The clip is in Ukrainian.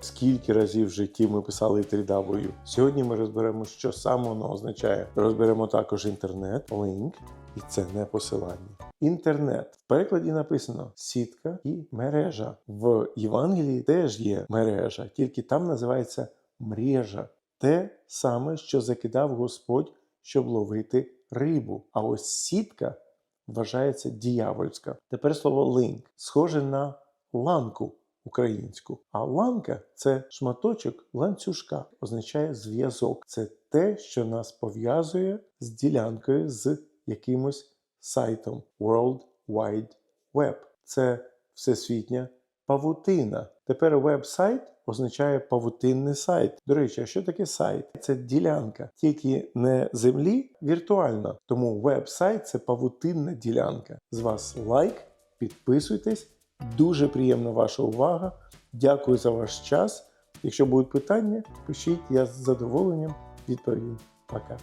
скільки разів в житті ми писали 3W. Сьогодні ми розберемо, що саме воно означає. Розберемо також інтернет, link, і це не посилання. Інтернет в перекладі написано сітка і мережа. В Євангелії теж є мережа, тільки там називається мрежа. Те саме, що закидав Господь, щоб ловити рибу. А ось сітка вважається діявольська. Тепер слово link схоже на ланку українську. А ланка це шматочок ланцюжка, означає зв'язок. Це те, що нас пов'язує з ділянкою з якимось сайтом World Wide Web. Це всесвітня павутина. Тепер веб-сайт означає павутинний сайт. До речі, а що таке сайт? Це ділянка, тільки не землі віртуальна. Тому веб-сайт це павутинна ділянка. З вас лайк, підписуйтесь. Дуже приємна ваша увага. Дякую за ваш час. Якщо будуть питання, пишіть, я з задоволенням відповім. Пока.